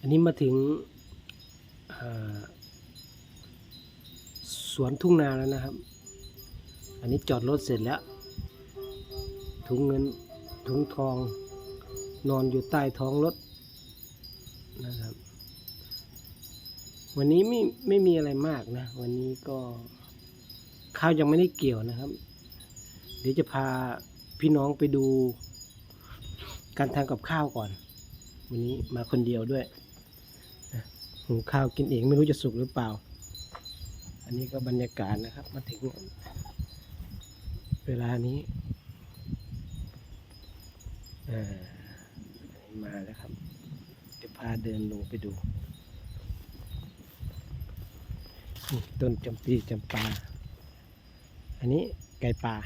อันนี้มาถึงสวนทุ่งนาแล้วนะครับ อันนี้จอดรถเสร็จแล้ว ถุงเงินถุงทอง นอนอยู่ใต้ท้องรถนะครับ วันนี้ไม่ไม่มีอะไรมากนะ วันนี้ก็ข้าวยังไม่ได้เกี่ยวนะครับ เดี๋ยวจะพาพี่น้องไปดูการทำกับข้าวก่อน วันนี้มาคนเดียวด้วย หุงข้าวกินเองไม่รู้จะสุกหรือเปล่า อันนี้ก็บรรยากาศนะครับ มาถึงเวลานี้ามาแล้วครับเดี๋ยวพาเดินลงไปดูต้นจำปีจำปา อันนี้ไก่ป่า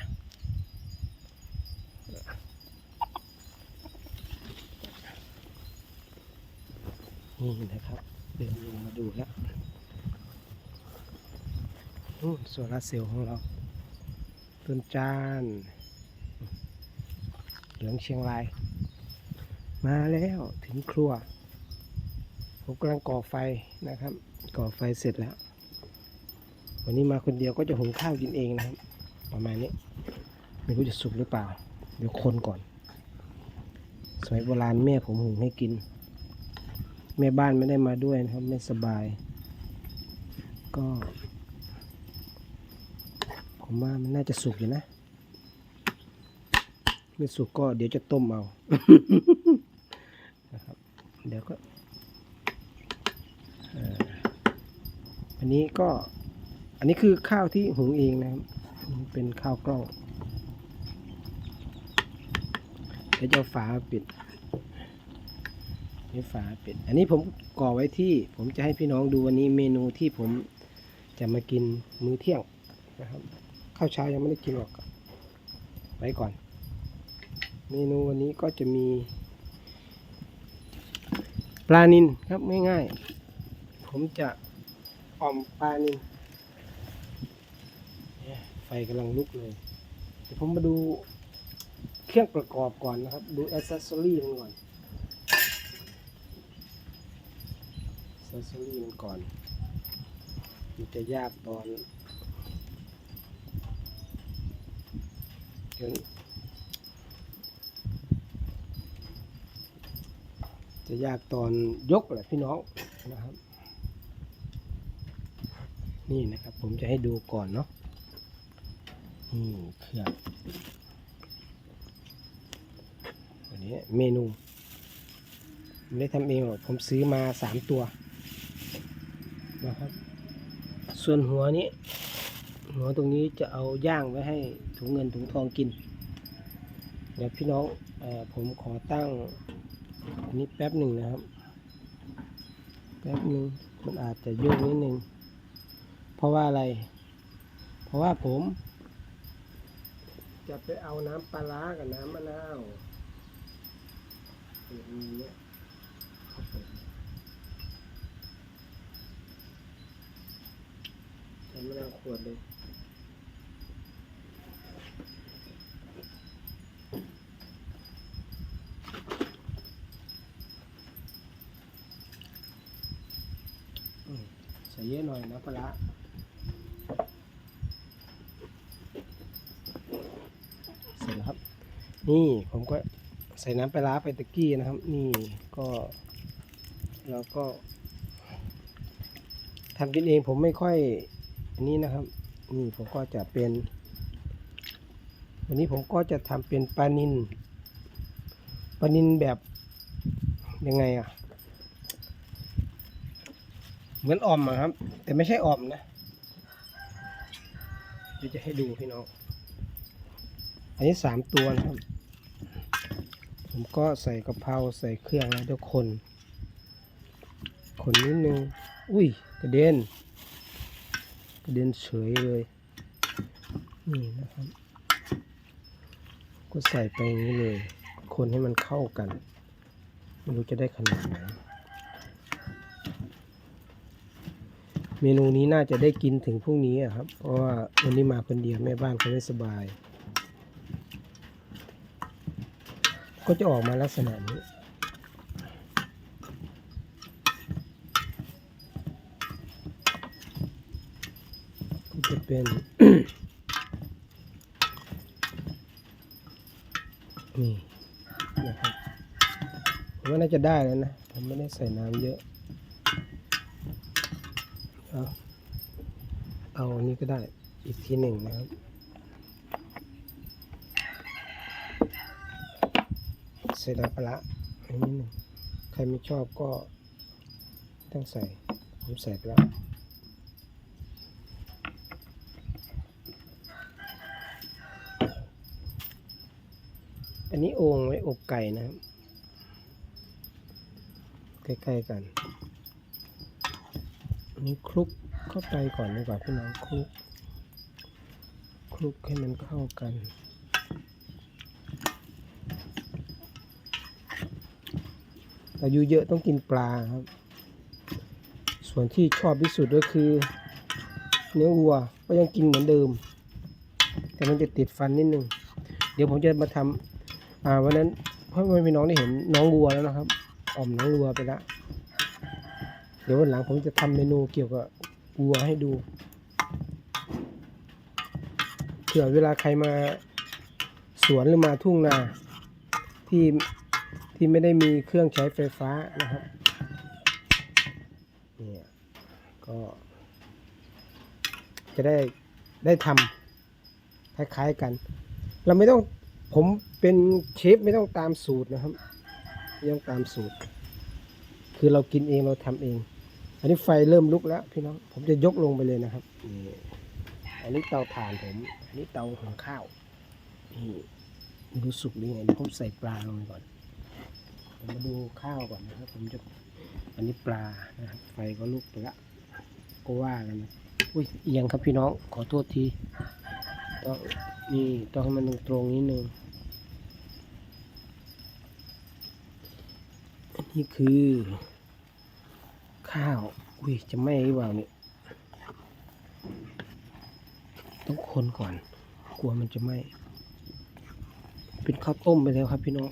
นี่นะครับ ดินลงมาดูแล้วนู่นโซลาเซลล์ของเรา ต้นจาน เหลืองเชียงราย มาแล้วถึงครัว ผมกำลังก่อไฟนะครับ ก่อไฟเสร็จแล้ว วันนี้มาคนเดียวก็จะหุงข้าวกินเองนะครับ ประมาณนี้ ไม่รู้จะสุกหรือเปล่า เดี๋ยวคนก่อน สมัยโบราณแม่ผมหุงให้กิน แม่บ้านไม่ได้มาด้วยนะครับไม่สบาย ก็ ผมว่ามันน่าจะสุกอยู่นะ ไม่สุกก็เดี๋ยวจะต้มเอานะครับเดี๋ยวก็อันนี้ก็อันนี้คือข้าวที่หุงเองนะครับเป็นข้าวกล้องเดี๋ยวจะฝาปิด นี่ฝาปิดอันนี้ผมก่อไว้ที่ผมจะให้พี่น้องดูวันนี้เมนูที่ผมจะมากินมื้อเที่ยงนะครับข้าวเช้ายังไม่ได้กินหรอกไว้ก่อน เมนูวันนี้ก็จะมี ปลานินครับง่ายๆ ผมจะอ่อมปลานินเนี่ยไฟกำลังลุกเลยเดี๋ยวผมมาดูเครื่องประกอบก่อนนะครับ ดูอ c เซสซอรี่มันก่อน ซอสซอรี่มันก่อน มันจะยากตอนเดี๋ยวจะยากตอนยกแหละพี่น้องนะครับ นี่นะครับผมจะให้ดูก่อนเนาะนี่เครื่องอันนี้เมนูไม่ได้ทำเองหรอกผมซื้อมาสามตัว นะครับ ส่วนหัวนี้ หัวตรงนี้จะเอาย่างไว้ให้ถุงเงินถุงทองกิน เดี๋ยวพี่น้องอผมขอตั้งอันนี้แป๊บหนึ่งนะครับ แป๊บหนึ่งมันอาจจะโยกนิดหนึ่งเพราะว่าอะไร เพราะว่าผม จะไปเอาน้ำปลาร้ากับน้ำมะนาวอย่างนี้ ช้มะนาวขวดเลยอืมใส่เยอะหน่อยนะปลาเสร็จแล้วครับ นี่ผมก็ใส่น้ำปลาไปตะกี้นะครับ นี่ก็แล้วก็ทำกินเองผมไม่ค่อย นี้นะครับนี่ผมก็จะเป็น วันนี้ผมก็จะทำเป็นปลานินปลานินแบบยังไงอะ เหมือนอ่อมอะครับ แต่ไม่ใช่อ่อมนะเดี๋ยวจะให้ดูพี่น้องอันนี้สามตัวนะครับ ผมก็ใส่กะเพราใส่เครื่องแล้วเดี๋ยวคน คนนิดนึง อุ้ย กระเด็น กระเด็นเฉยเลยนี่นะครับ ก็ใส่ไปอย่างนี้เลย คนให้มันเข้ากัน ไม่รู้จะได้ขนาดไหนเมนูนี้น่าจะได้กินถึงพรุ่งนี้อะครับ เพราะว่าวันนี้มาคนเดียวแม่บ้านเขาไม่สบาย ก็จะออกมาลักษณะนี้ จะเป็นนี่นะครับผมว่าน่าจะได้แล้วนะ ผมไม่ได้ใส่น้ำเยอะ เอาเอาอันนี้ก็ได้อีกทีหนึ่งนะครับใส่น้ำปลาอันนี้หนึ่งใครไม่ชอบก็ต้องใส่ ผมใส่ไปแล้ว นนี้โอ่งไว้อบไก่นะครับ ใกล้ๆกันอันนี้คลุกเข้าไปก่อนดีกว่าพี่น้องคลุก คลุกให้มันเข้ากันอายุเยอะต้องกินปลาครับ ส่วนที่ชอบที่สุดก็คือ เนื้อวัวก็ยังกินเหมือนเดิม แต่มันจะติดฟันนิดนึง เดี๋ยวผมจะมาทำ อ่าวันนั้นเพราะว่าพี่น้องได้เห็นน้องวัวแล้วนะครับอ่อมน้องวัวไปแล้วเดี๋ยววันหลังผมจะทำเมนูเกี่ยวกับวัวให้ดูเผื่อเวลาใครมาสวนหรือมาทุ่งนาที่ที่ไม่ได้มีเครื่องใช้ไฟฟ้านะครับเนี่ยก็จะได้ได้ทำคล้ายๆกัน เราไม่ต้อง ผมเป็นเชฟไม่ต้องตามสูตรนะครับไม่ต้องตามสูตร คือเรากินเองเราทำเอง อันนี้ไฟเริ่มลุกแล้วพี่น้อง ผมจะยกลงไปเลยนะครับนี่อันนี้เตาถ่านผม อันนี้เตาหุงข้าวนี่ไม่รู้สุกหรือไงผมใส่ปลาลงไปก่อนผมมาดูข้าวก่อนนะครับ ผมจะ อันนี้ปลานะครับ ไฟก็ลุกไปแล้วก็ว่ากันนะอุ้ยเอียงครับพี่น้อง ขอโทษทีต้องนี่ต้องให้มันตรงๆนิดนึง นนี้คือ ข้าว อุ้ย จะไม้หรือเปล่าเนี่ยต้องคนก่อน กลัวมันจะไหม้เป็นข้าวต้มไปแล้วครับพี่น้อง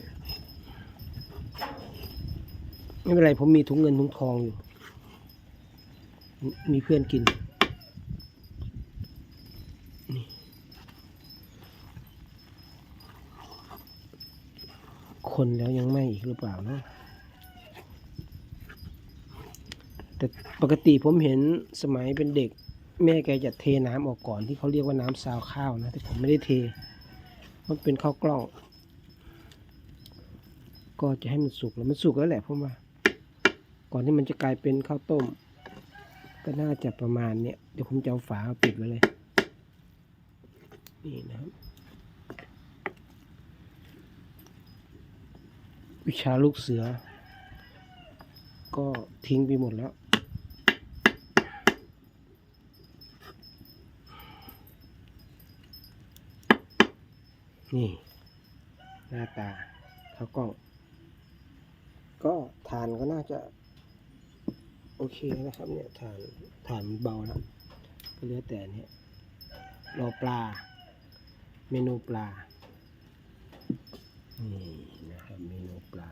ไม่เป็นไรผมมีถุงเงินถุงทองอยู่ มีเพื่อนกิน นี่ คนแล้วยังไม่อีกหรือเปล่าเนาะ แต่ปกติผมเห็นสมัยเป็นเด็ก แม่แกจะเทน้ำออกก่อนที่เขาเรียกว่าน้ำซาวข้าวนะ แต่ผมไม่ได้เท มันเป็นข้าวกล้อง ก็จะให้มันสุกแล้วมันสุกแล้วแหละผมว่า ก่อนที่มันจะกลายเป็นข้าวต้ม ก็น่าจะประมาณเนี้ยเดี๋ยวผมจะเอาฝาปิดไว้เลย นี่นะครับวิชาลูกเสือ ก็ทิ้งไปหมดแล้ว นี่ หน้าตาเขากล้อง ก็ทานก็น่าจะ โอเคนะครับ เนี่ยฐานฐานมันเบาแล้วก็เหลือแต่เนี่ยรอปลา เมนูปลา นี่นะครับเมนูปลา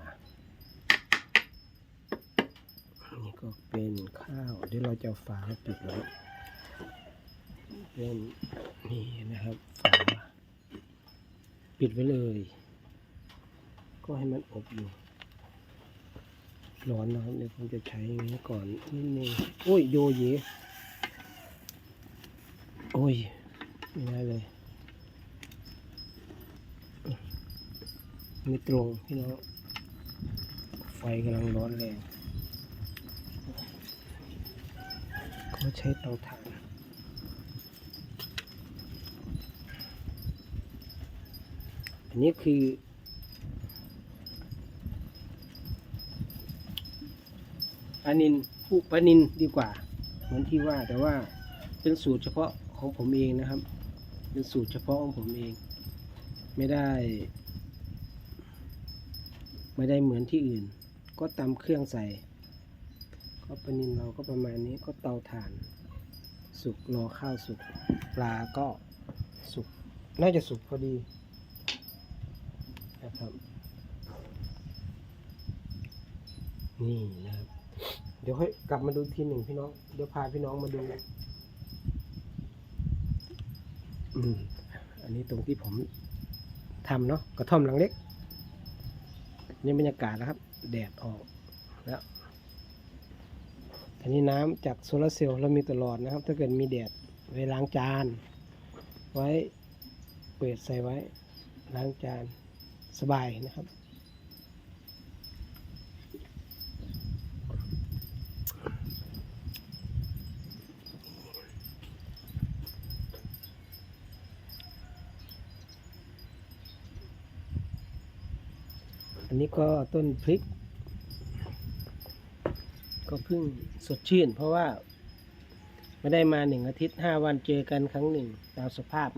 นี่ก็เป็นข้าว เดี๋ยวเราจะเอาฝาปิดไว้วเป็นนี่นะครับฝา ปิดไว้เลย ก็ให้มันอบอยู่ ร้อนนะครับเดี๋ยวผมจะใช้อย่างนี้ก่อนนิดนึงโอ้ยโยเยโอ้ยไม่ได้เลย ไม่ตรงพี่น้องไฟกำลังร้อนแรงก็ใช้เตาถ่าน นี้คือ ปลานินผู้ปลานินดีกว่า เหมือนที่ว่าแต่ว่าเป็นสูตรเฉพาะของผมเองนะครับ เป็นสูตรเฉพาะของผมเอง ไม่ได้ ไม่ได้เหมือนที่อื่น ก็ตำเครื่องใส่ ก็ปลานินเราก็ประมาณนี้ก็เตาถ่านสุกรอข้าวสุกปลาก็สุกน่าจะสุกพอดี นะครับ นี่นะครับ เดี๋ยวค่อยกลับมาดูทีหนึ่งพี่น้อง เดี๋ยวพาพี่น้องมาดูอืมอันนี้ตรงที่ผมทำเนาะกระท่อมหลังเล็กนี่บรรยากาศนะครับ แดดออกแล้วอันนี้น้ำจากโซลาร์เซลล์เรามีตลอดนะครับ ถ้าเกิดมีแดดไว้ล้างจาน ไว้เปิดใส่ไว้ล้างจาน สบายนะครับ อันนี้ก็ต้นพริก ก็เพิ่งสดชื่น เพราะว่าไม่ได้มาหนึ่งอาทิตย์ห้าวันเจอกันครั้งหนึ่งตามสภาพนะ